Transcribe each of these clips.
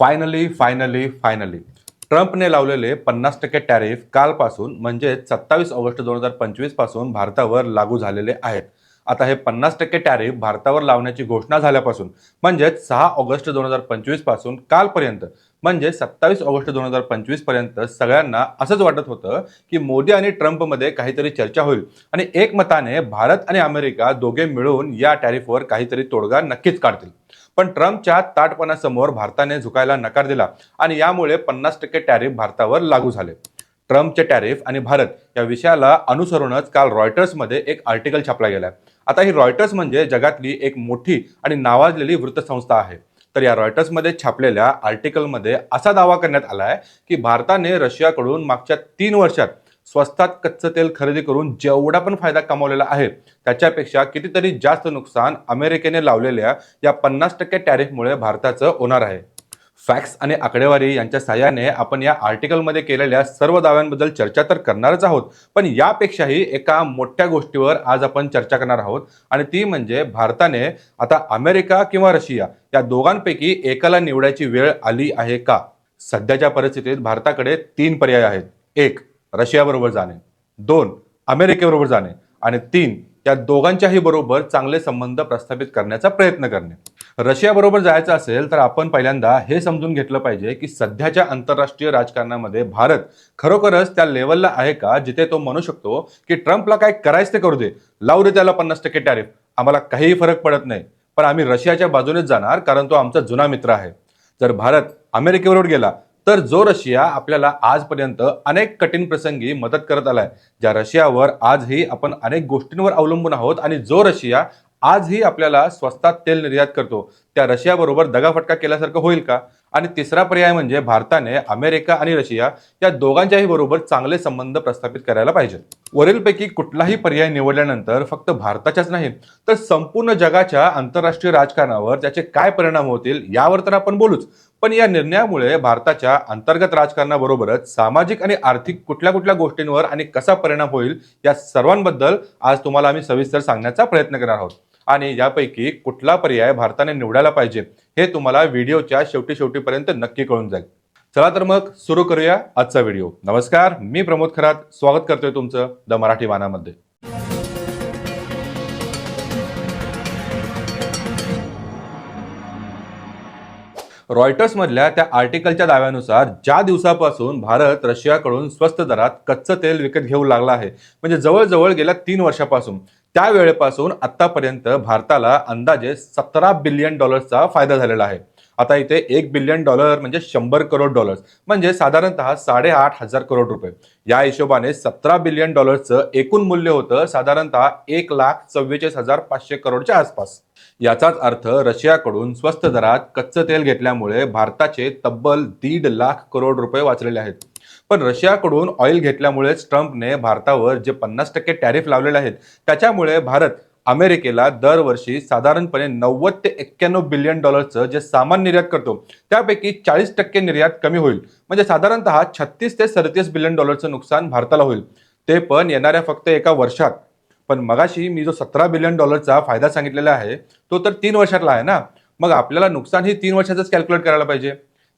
Finally finally finally ट्रम्पने लावलेले पन्नास टक्के टॅरिफ कालपासून म्हणजे सत्तावीस ऑगस्ट दोन हजार पंचवीसपासून भारतावर लागू झालेले आहेत. आता हे पन्नास टक्के टॅरिफ भारतावर लावण्याची घोषणा झाल्यापासून म्हणजेच सहा ऑगस्ट दोन हजार पंचवीसपासून कालपर्यंत म्हणजे सत्तावीस ऑगस्ट दोन हजार पंचवीसपर्यंत सगळ्यांना असंच वाटत होतं की मोदी आणि ट्रम्पमध्ये काहीतरी चर्चा होईल. आणि एकमताने भारत आणि अमेरिका दोघे मिळून या टॅरिफवर काहीतरी तोडगा नक्कीच काढतील. पण ट्रम्पच्या ताटपणासमोर भारताने झुकायला नकार दिला आणि यामुळे पन्नास टक्के टॅरिफ भारतावर लागू झाले. ट्रम्पचे टॅरिफ आणि भारत या विषयाला अनुसरूनच काल रॉयटर्समध्ये एक आर्टिकल छापला गेला आता ही रॉयटर्स म्हणजे जगातली एक मोठी आणि नावाजलेली वृत्तसंस्था आहे. तर या रॉयटर्समध्ये छापलेल्या आर्टिकलमध्ये असा दावा करण्यात आला आहे की भारताने रशियाकडून मागच्या तीन वर्षात स्वस्तात कच्चं तेल खरेदी करून जेवढा पण फायदा कमावलेला आहे त्याच्यापेक्षा कितीतरी जास्त नुकसान अमेरिकेने लावलेल्या या पन्नास टक्के टॅरिफमुळे भारताचं होणार आहे. फॅक्ट्स आणि आकडेवारी यांच्या साहाय्याने आपण या आर्टिकलमध्ये केलेल्या सर्व दाव्यांबद्दल चर्चा तर करणारच आहोत पण यापेक्षाही एका मोठ्या गोष्टीवर आज आपण चर्चा करणार आहोत आणि ती म्हणजे भारताने आता अमेरिका किंवा रशिया या दोघांपैकी एकाला निवडायची वेळ आली आहे का? सध्याच्या परिस्थितीत भारताकडे तीन पर्याय आहेत. एक रशियाबरोबर जाणे. दोन अमेरिकेबरोबर जाणे. आणि तीन या दोघांच्याही बरोबर चांगले संबंध प्रस्थापित करण्याचा प्रयत्न करणे. रशियाबरोबर जायचं असेल तर आपण पहिल्यांदा हे समजून घेतलं पाहिजे की सध्याच्या आंतरराष्ट्रीय राजकारणामध्ये भारत खरोखरच त्या लेवलला आहे का जिथे तो म्हणू शकतो की ट्रम्पला काय करायचं ते करू दे. लावू दे त्याला पन्नास टक्के टॅरिफ. आम्हाला काहीही फरक पडत नाही. पण आम्ही रशियाच्या बाजूनेच जाणार कारण तो आमचा जुना मित्र आहे. जर भारत अमेरिकेबरोबर गेला तर जो रशिया आपल्याला आजपर्यंत अनेक कठीण प्रसंगी मदत करत आलाय ज्या रशियावर आजही आपण अनेक गोष्टींवर अवलंबून आहोत आणि जो रशिया आजही आपल्याला स्वस्तात तेल निर्यात करतो त्या रशियाबरोबर दगाफटका केल्यासारखं होईल का? आणि तिसरा पर्याय म्हणजे भारताने अमेरिका आणि रशिया या दोघांच्याही बरोबर चांगले संबंध प्रस्थापित करायला पाहिजे वरीलपैकी कुठलाही पर्याय निवडल्यानंतर फक्त भारताच्याच नाही तर संपूर्ण जगाच्या आंतरराष्ट्रीय राजकारणावर त्याचे काय परिणाम होतील यावर तर आपण बोलूच. पण या निर्णयामुळे भारताच्या अंतर्गत राजकारणाबरोबरच सामाजिक आणि आर्थिक कुठल्या कुठल्या गोष्टींवर आणि कसा परिणाम होईल या सर्वांबद्दल आज तुम्हाला आम्ही सविस्तर सांगण्याचा प्रयत्न करणार आहोत. आणि यापैकी कुठला पर्याय भारताने निवडायला पाहिजे हे तुम्हाला व्हिडिओच्या शेवटी शेवटीपर्यंत नक्की कळून जाईल. चला तर मग सुरू करूया आजचा व्हिडिओ. नमस्कार मी प्रमोद खरात. स्वागत करतोय तुमचं द मराठी वानामध्ये रॉयटर्समधल्या त्या आर्टिकलच्या दाव्यानुसार ज्या दिवसापासून भारत रशियाकडून स्वस्त दरात कच्चं तेल विकत घेऊ लागला आहे म्हणजे जवळजवळ गेल्या तीन वर्षापासून त्या वेळेपासून आतापर्यंत भारताला अंदाजे सतरा बिलियन डॉलर्सचा फायदा झालेला आहे. आता इथे एक बिलियन डॉलर म्हणजे शंभर करोड डॉलर्स म्हणजे साधारणतः साडेआठ हजार करोड रुपये. या हिशोबाने सतरा बिलियन डॉलर्सचं एकूण मूल्य होतं साधारणतः एक लाख चव्वेचाळीस हजार पाचशे करोडच्या आसपास. याचाच अर्थ रशियाकडून स्वस्त दरात कच्चं तेल घेतल्यामुळे भारताचे तब्बल दीड लाख करोड रुपये वाचलेले आहेत. पण रशियाकडून ऑइल घेतल्यामुळेच ट्रम्पने भारतावर जे पन्नास टक्के टॅरिफ लावलेले आहेत त्याच्यामुळे भारत अमेरिकेला दरवर्षी साधारणपणे नव्वद ते एक्क्याण्णव बिलियन डॉलरचं जे सामान निर्यात करतो त्यापैकी चाळीस टक्के निर्यात कमी होईल. म्हणजे साधारणतः छत्तीस ते सदतीस बिलियन डॉलरचं नुकसान भारताला होईल. ते पण येणाऱ्या फक्त एका वर्षात. पण मगाशी मी जो सतरा बिलियन डॉलरचा फायदा सांगितलेला आहे तो तर तीन वर्षातला आहे ना? मग आपल्याला नुकसान ही तीन वर्षाचंच कॅल्क्युलेट करायला पाहिजे.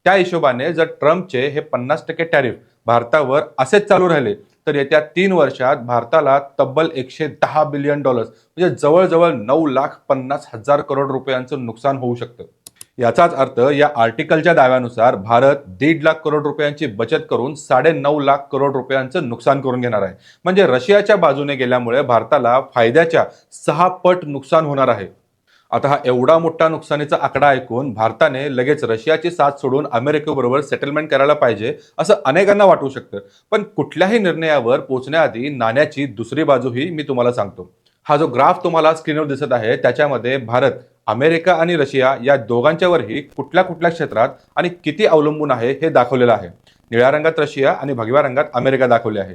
त्या हिशोबाने जर ट्रम्पचे हे पन्नास टक्के टॅरिफ भारतावर असेच चालू राहिले तर येत्या तीन वर्षात भारताला तब्बल एकशे दहा बिलियन डॉलर्स म्हणजे जवळजवळ नऊ लाख पन्नास हजार करोड रुपयांचं नुकसान होऊ शकतं. याचाच अर्थ या आर्टिकलच्या दाव्यानुसार भारत दीड लाख करोड रुपयांची बचत करून साडे नऊ लाख करोड रुपयांचं नुकसान करून घेणार आहे. म्हणजे रशियाच्या बाजूने गेल्यामुळे भारताला फायद्याच्या सहा पट नुकसान होणार आहे. आता हा एवढा मोठा नुकसानीचा आकडा ऐकून भारताने लगेच रशियाची साथ सोडून अमेरिकेबरोबर सेटलमेंट करायला पाहिजे असं अनेकांना वाटू शकतं. पण कुठल्याही निर्णयावर पोहोचण्याआधी नाण्याची दुसरी बाजूही मी तुम्हाला सांगतो. हा जो ग्राफ तुम्हाला स्क्रीनवर दिसत आहे त्याच्यामध्ये भारत अमेरिका आणि रशिया या दोघांच्यावरही कुठल्या कुठल्या क्षेत्रात आणि किती अवलंबून आहे हे दाखवलेलं आहे. निळ्या रंगात रशिया आणि भगव्या रंगात अमेरिका दाखवले आहे.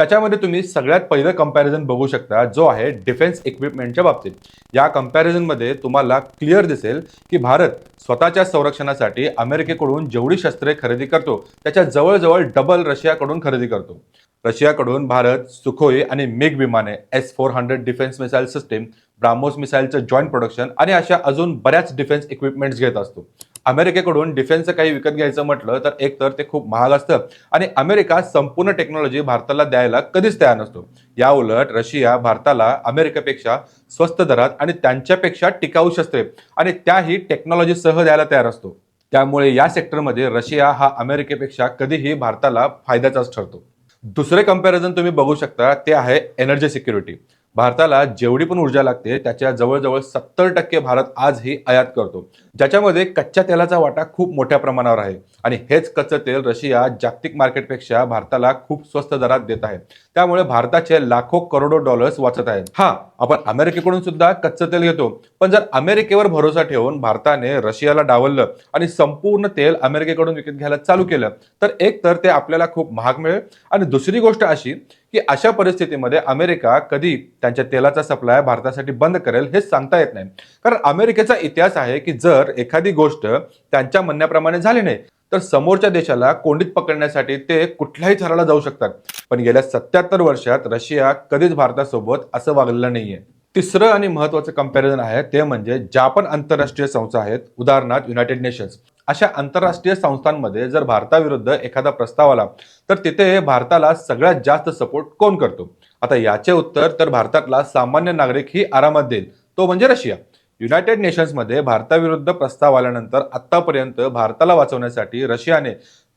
त्याच्यामध्ये तुम्ही सगळ्यात पहिलं कंपॅरिझन बघू शकता जो आहे डिफेन्स इक्विपमेंटच्या बाबतीत. या कंपॅरिझनमध्ये तुम्हाला क्लिअर दिसेल की भारत स्वतःच्या संरक्षणासाठी अमेरिकेकडून जेवढी शस्त्रे खरेदी करतो त्याच्या जवळजवळ डबल रशियाकडून खरेदी करतो. रशियाकडून भारत सुखोई आणि मिग विमाने S four hundred defence missile system BrahMos मिसाईलचं joint production आणि अशा अजून बऱ्याच डिफेन्स इक्विपमेंट्स घेत असतो. अमेरिकेकडून डिफेन्सचं काही विकत घ्यायचं म्हटलं तर एक तर ते खूप महाग असतं. आणि अमेरिका संपूर्ण टेक्नॉलॉजी भारताला द्यायला कधीच तयार नसतो. या उलट रशिया भारताला अमेरिकेपेक्षा स्वस्त दरात आणि त्यांच्यापेक्षा टिकाऊ शस्त्रे आणि त्याही टेक्नॉलॉजीसह द्यायला तयार असतो. त्यामुळे या सेक्टरमध्ये रशिया हा अमेरिकेपेक्षा कधीही भारताला फायद्याचाच ठरतो. दुसरे कंपॅरिझन तुम्ही बघू शकता ते आहे एनर्जी सिक्युरिटी भारताला जेवढी पण ऊर्जा लागते त्याच्या जवळजवळ सत्तर टक्के भारत आजही आयात करतो. ज्याच्यामध्ये कच्च्या तेलाचा वाटा खूप मोठ्या प्रमाणावर आहे. आणि हेच कच्चं तेल रशिया जागतिक मार्केटपेक्षा भारताला खूप स्वस्त दरात देत आहे. त्यामुळे भारताचे लाखो करोडो डॉलर्स वाचत आहेत. हा आपण अमेरिकेकडून सुद्धा कच्चं तेल घेतो. पण जर अमेरिकेवर भरोसा ठेवून भारताने रशियाला डावललं आणि संपूर्ण तेल अमेरिकेकडून विकत घ्यायला चालू केलं तर एक तर ते आपल्याला खूप महाग मिळेल. आणि दुसरी गोष्ट अशी की अशा परिस्थितीमध्ये अमेरिका कधी त्यांच्या तेलाचा सप्लाय भारतासाठी बंद करेल हे सांगता येत नाही. कारण अमेरिकेचा इतिहास आहे की जर एखादी गोष्ट त्यांच्या म्हणण्याप्रमाणे झाली नाही तर समोरच्या देशाला कोंडीत पकडण्यासाठी ते कुठल्याही थराला जाऊ शकतात. पण गेल्या सत्याहत्तर वर्षात रशिया कधीच भारतासोबत असं वागलेलं नाहीये. तिसरं आणि महत्वाचं कंपॅरिझन आहे ते म्हणजे जापान आंतरराष्ट्रीय संस्था आहेत उदाहरणार्थ युनायटेड नेशन्स अशा आंतरराष्ट्रीय संस्थांमध्ये जर भारताविरुद्ध एखादा प्रस्ताव आला तर तिथे भारताला सगळ्यात जास्त सपोर्ट कोण करतो? आता याचे उत्तर तर भारतातला सामान्य नागरिक ही आरामात देईल. तो म्हणजे रशिया. युनायटेड नेशन्समध्ये भारताविरुद्ध प्रस्ताव आल्यानंतर आतापर्यंत भारताला वाचवण्यासाठी रशियाने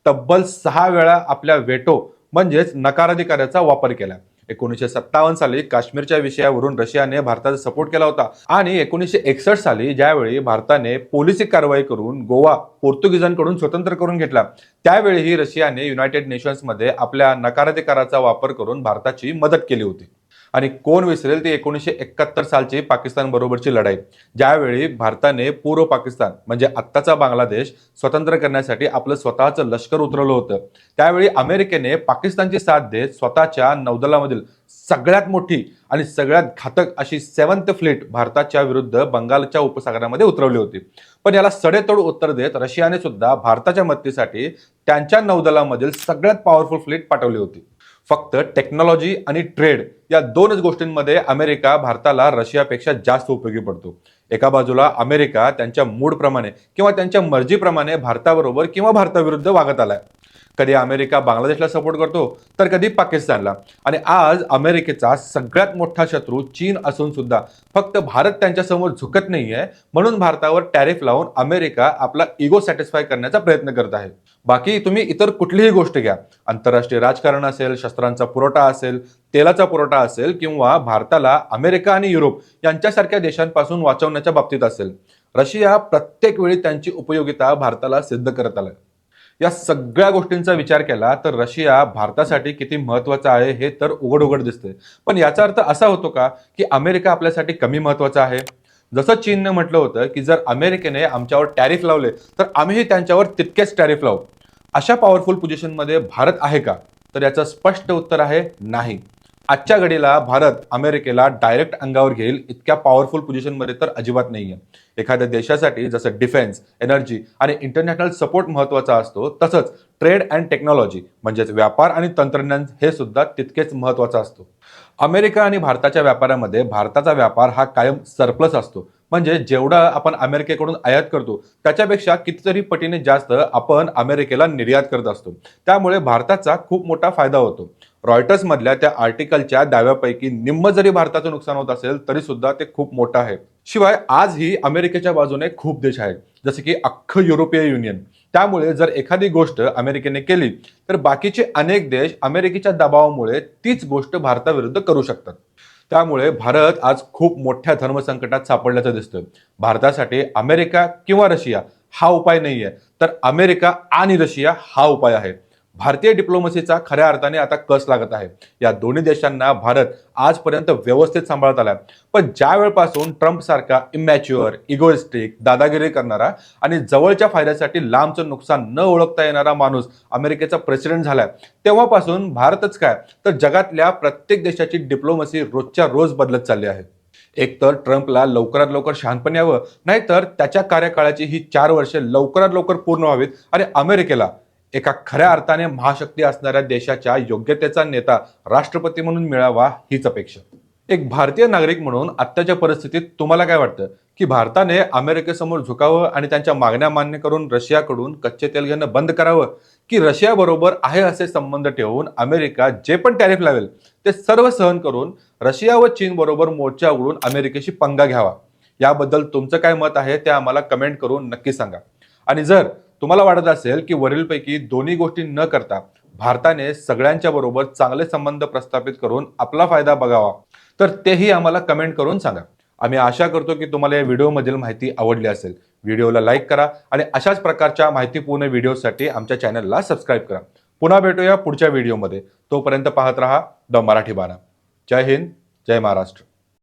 तब्बल सहा वेळा आपल्या वेटो म्हणजेच नकाराधिकाराचा वापर केला. एकोणीसशे सत्तावन्न साली काश्मीरच्या विषयावरून रशियाने भारताचा सपोर्ट केला होता. आणि एकोणीसशे एकसष्ट साली ज्यावेळी भारताने पोलिसी कारवाई करून गोवा पोर्तुगीजांकडून स्वतंत्र करून घेतला त्यावेळीही रशियाने युनायटेड नेशन्समध्ये आपल्या नकाराधिकाराचा वापर करून भारताची मदत केली होती. आणि कोण विसरेल ती एकोणीसशे एकाहत्तर सालची पाकिस्तान बरोबरची लढाई. ज्यावेळी भारताने पूर्व पाकिस्तान म्हणजे आत्ताचा बांगलादेश स्वतंत्र करण्यासाठी आपलं स्वतःचं लष्कर उतरवलं होतं. त्यावेळी अमेरिकेने पाकिस्तानची साथ देत स्वतःच्या नौदलामधील सगळ्यात मोठी आणि सगळ्यात घातक अशी सेवन्थ फ्लीट भारताच्या विरुद्ध बंगालच्या उपसागरामध्ये उतरवली होती. पण याला सडेतोड उत्तर देत रशियाने सुद्धा भारताच्या मदतीसाठी त्यांच्या नौदलामधील सगळ्यात पॉवरफुल फ्लीट पाठवली होती. फक्त टेक्नॉलॉजी आणि ट्रेड या दोनच गोष्टींमध्ये अमेरिका भारताला रशियापेक्षा जास्त उपयोगी पडतो. एका बाजूला अमेरिका त्यांच्या मूडप्रमाणे किंवा त्यांच्या मर्जीप्रमाणे भारताबरोबर किंवा भारताविरुद्ध वागत आलाय. कधी अमेरिका बांगलादेशला सपोर्ट करतो तर कधी पाकिस्तानला. आणि आज अमेरिकेचा सगळ्यात मोठा शत्रू चीन असून सुद्धा फक्त भारत त्यांच्यासमोर झुकत नाहीये म्हणून भारतावर टॅरिफ लावून अमेरिका आपला इगो सॅटिस्फाय करण्याचा प्रयत्न करत आहे. बाकी तुम्ही इतर कुठलीही गोष्ट घ्या. आंतरराष्ट्रीय राजकारण असेल शस्त्रांचा पुरवठा असेल तेलाचा पुरवठा असेल किंवा भारताला अमेरिका आणि युरोप यांच्यासारख्या देशांपासून वाचवण्याच्या बाबतीत असेल रशिया प्रत्येक वेळी त्यांची उपयोगिता भारताला सिद्ध करत आलं या सगळ्या गोष्टींचा विचार केला तर रशिया भारतासाठी किती महत्त्वाचा आहे हे तर उघड उघड दिसतंय. पण याचा अर्थ असा होतो का की अमेरिका आपल्यासाठी कमी महत्त्वाचा आहे? जसं चीनने म्हटलं होतं की जर अमेरिकेने आमच्यावर टॅरिफ लावले तर आम्हीही त्यांच्यावर तितकेच टॅरिफ लावू. अशा पॉवरफुल पोझिशनमध्ये भारत आहे का? तर याचं स्पष्ट उत्तर आहे नाही. आजच्या घडीला भारत अमेरिकेला डायरेक्ट अंगावर घेईल इतक्या पॉवरफुल पोझिशनमध्ये तर अजिबात नाहीये. एखाद्या देशासाठी जसं डिफेन्स एनर्जी आणि इंटरनॅशनल सपोर्ट महत्त्वाचा असतो तसंच ट्रेड अँड टेक्नॉलॉजी म्हणजेच व्यापार आणि तंत्रज्ञान हे सुद्धा तितकेच महत्त्वाचा असतो. अमेरिका आणि भारताच्या व्यापारामध्ये भारताचा व्यापार हा कायम सरप्लस असतो. म्हणजे जेवढा आपण अमेरिकेकडून आयात करतो त्याच्यापेक्षा कितीतरी पटीने जास्त आपण अमेरिकेला निर्यात करत असतो. त्यामुळे भारताचा खूप मोठा फायदा होतो. रॉयटर्स मधल्या त्या आर्टिकलच्या दाव्यापैकी निम्म जरी भारताचं नुकसान होत असेल तरी सुद्धा ते खूप मोठं आहे. शिवाय आजही अमेरिकेच्या बाजूने खूप देश आहेत. जसे की अख्खं युरोपीय युनियन. त्यामुळे जर एखादी गोष्ट अमेरिकेने केली तर बाकीचे अनेक देश अमेरिकेच्या दबावामुळे तीच गोष्ट भारताविरुद्ध करू शकतात. त्यामुळे भारत आज खूप मोठ्या धर्मसंकटात सापडल्याचं दिसतं भारतासाठी अमेरिका किंवा रशिया हा उपाय नाहीये. तर अमेरिका आणि रशिया हा उपाय आहे. भारतीय डिप्लोमसीचा खऱ्या अर्थाने आता कस लागत आहे? या दोन्ही देशांना भारत आजपर्यंत व्यवस्थित सांभाळत आला पण ज्या वेळपासून ट्रम्प सारखा इमॅच्युअर इगोइस्टिक दादागिरी करणारा आणि जवळच्या फायद्यासाठी लांबचं नुकसान न ओळखता येणारा माणूस अमेरिकेचा प्रेसिडेंट झालाय तेव्हापासून भारतच काय? तर जगातल्या प्रत्येक देशाची डिप्लोमसी रोजच्या रोज बदलत चालली आहे. एक तर ट्रम्पला लवकरात लवकर शहाणपण यावं नाहीतर त्याच्या कार्यकाळाची ही चार वर्षे लवकरात लवकर पूर्ण व्हावीत आणि अमेरिकेला एका खऱ्या अर्थाने महाशक्ती असणाऱ्या देशाच्या योग्यतेचा नेता राष्ट्रपती म्हणून मिळावा हीच अपेक्षा. एक भारतीय नागरिक म्हणून आत्ताच्या परिस्थितीत तुम्हाला काय वाटतं? की भारताने अमेरिकेसमोर झुकावं आणि त्यांच्या मागण्या मान्य करून रशियाकडून कच्चे तेल घेणं बंद करावं? की रशियाबरोबर आहे असे संबंध ठेवून अमेरिका जे पण टॅरिफ लावेल ते सर्व सहन करून रशिया व चीन बरोबर मोर्चा उघडून अमेरिकेशी पंगा घ्यावा? याबद्दल तुमचं काय मत आहे ते आम्हाला कमेंट करून नक्की सांगा. आणि जर तुम्हाला वाटत असेल की वरीलपैकी दोन्ही गोष्टी न करता भारताने सगळ्यांच्या बरोबर चांगले संबंध प्रस्थापित करून आपला फायदा बघावा तर तेही आम्हाला कमेंट करून सांगा. आम्ही आशा करतो की तुम्हाला या व्हिडिओमधील माहिती आवडली असेल. व्हिडिओला लाईक करा आणि अशाच प्रकारच्या माहितीपूर्ण व्हिडिओसाठी आमच्या चॅनलला सबस्क्राईब करा. पुन्हा भेटूया पुढच्या व्हिडिओमध्ये. तोपर्यंत पाहत रहा द मराठी बाणा. जय हिंद जय महाराष्ट्र.